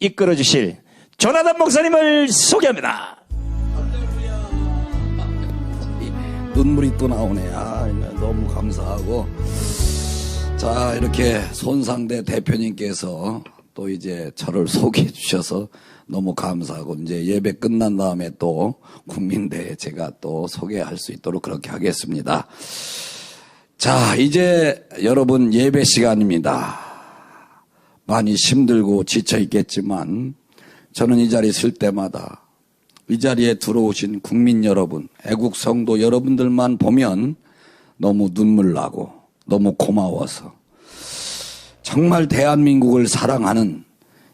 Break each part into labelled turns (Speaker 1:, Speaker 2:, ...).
Speaker 1: 이끌어 주실 조나단 목사님을 소개합니다.
Speaker 2: 눈물이 또 나오네. 아, 너무 감사하고. 자, 이렇게 손상대 대표님께서 또 이제 저를 소개해 주셔서 너무 감사하고, 이제 예배 끝난 다음에 또 국민대에 제가 또 소개할 수 있도록 그렇게 하겠습니다. 자, 이제 여러분 예배 시간입니다. 많이 힘들고 지쳐 있겠지만, 저는 이 자리에 있을 때마다 이 자리에 들어오신 국민 여러분, 애국 성도 여러분들만 보면 너무 눈물 나고 너무 고마워서 정말 대한민국을 사랑하는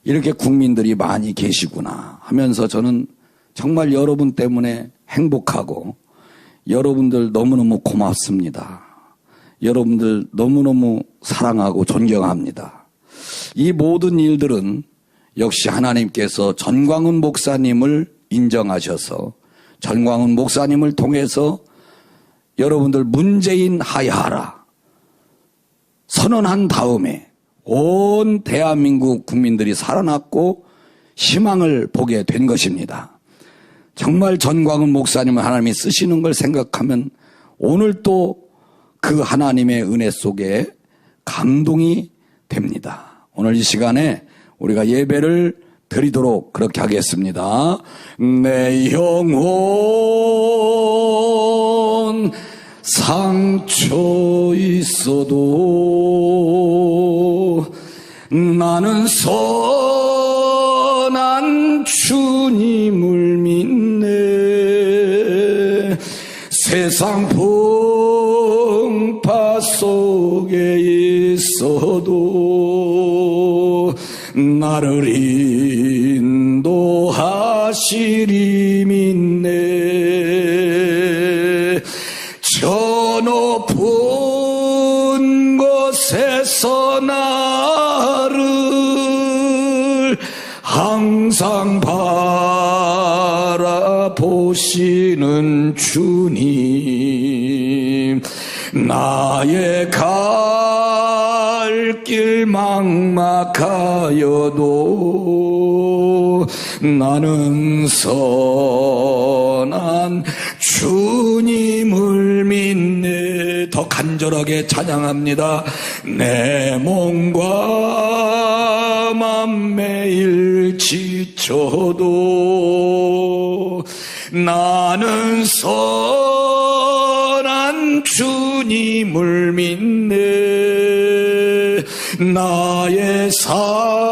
Speaker 2: 이렇게 국민들이 많이 계시구나 하면서 저는 정말 여러분 때문에 행복하고 여러분들 너무너무 고맙습니다. 여러분들 너무너무 사랑하고 존경합니다. 이 모든 일들은 역시 하나님께서 전광훈 목사님을 인정하셔서 전광훈 목사님을 통해서 여러분들 문재인 하야하라 선언한 다음에 온 대한민국 국민들이 살아났고 희망을 보게 된 것입니다. 정말 전광훈 목사님을 하나님이 쓰시는 걸 생각하면 오늘 또 그 하나님의 은혜 속에 감동이 됩니다. 오늘 이 시간에 우리가 예배를 드리도록 그렇게 하겠습니다. 내 영혼 상처 있어도 나는 선 세상 풍파 속에 있어도 나를 인도하시리 믿네. 저 높은 곳에서 나를 항상 바 라보시는 주님 나의 갈 길 막막하여도 나는 선한 주님을 믿네. 더 간절하게 찬양합니다. 내 몸과 맘 매일 지쳐도 나는 선한 주님을 믿네. 나의 삶이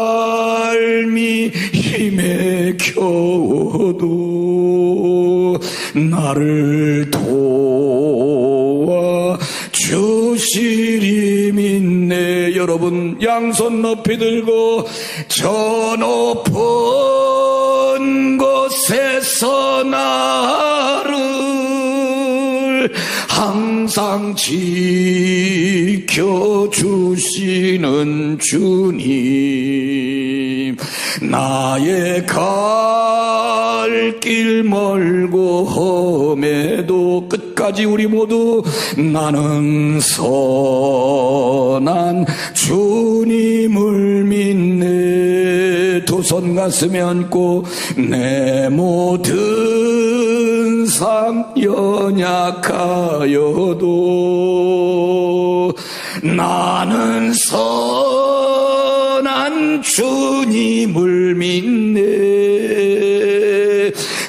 Speaker 2: 힘에 겨워도 나를 도와 주시리 믿네. 여러분 양손 높이 들고 저 높은 곳 에서 나를 항상 지켜주시는 주님. 나의 갈길 멀고 험해도 끝까지 우리 모두 나는 선한 주님을 믿네 두손 가슴에 얹고 내 모든 삶 연약하여도 나는 선한 주님을 믿네.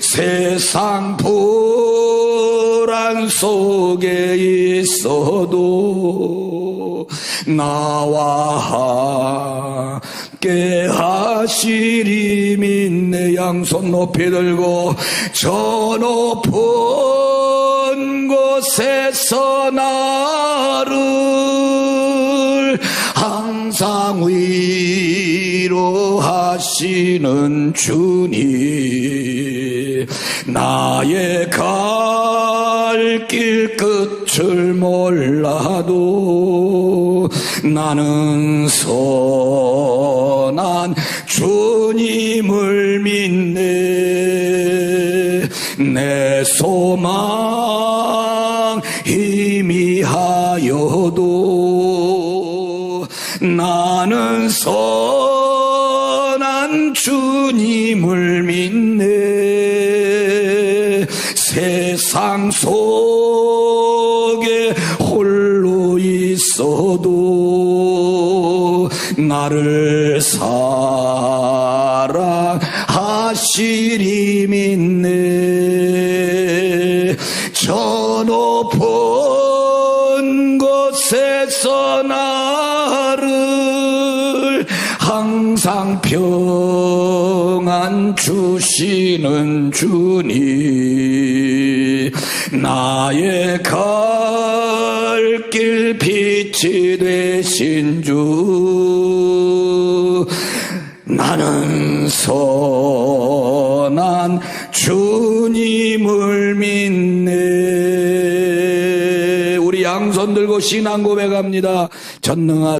Speaker 2: 세상 불안 속에 있어도 나와 함께 하시리 믿네 양손 높이 들고 저 높은 곳에서 나를 항상 위로하시는 주님 나의 갈 길 끝을 몰라도 나는 선한 주님을 믿네. 내 소망 희미하여도 나는 선한 주님을 믿네. 세상 속에 홀로 있어도 나를 사랑하시리 믿네. 저 높은 곳에서 나를 항상 평안 주시는 주님 나의 갈 길 빛이 되신 주. 나는 선한 주님을 믿네. 우리 양손 들고 신앙 고백합니다. 전능하